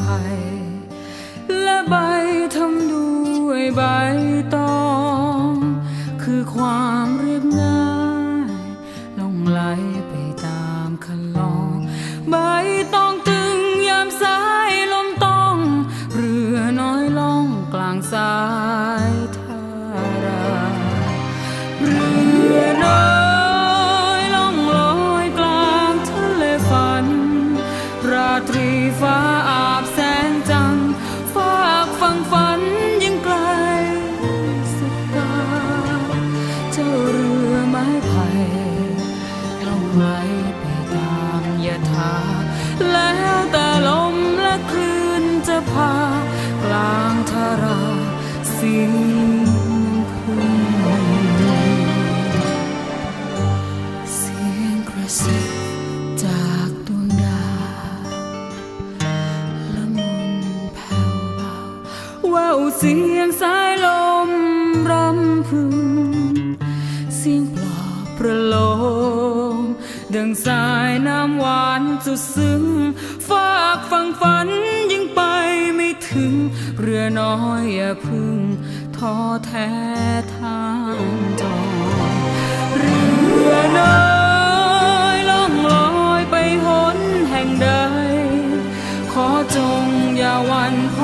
ไผ่ และใบทำด้วยใบตอง คือความเรียบง่ายลงไหลไปตามคันลอง ตรีฟ้าอาบแสงจันทร์ฝากฟังฝันยังไกลสุดตา เจ้าเรือไม้ไผ่ล่องไหลไปตามยถาแล้วแต่ลมและคลื่นจะพากลางทาราสียง ว่าเสียงสายลมรำพึง เสียงปลอบประโลมดังสายน้ำหวานสุดซึ้งฝากฟังฝันยังไปไม่ถึง เรือน้อยอย่าพึ่งท้อแท้ทางจอเรือน้อยล่องลอยไปหนแห่งใด ขอจงอย่าวันพ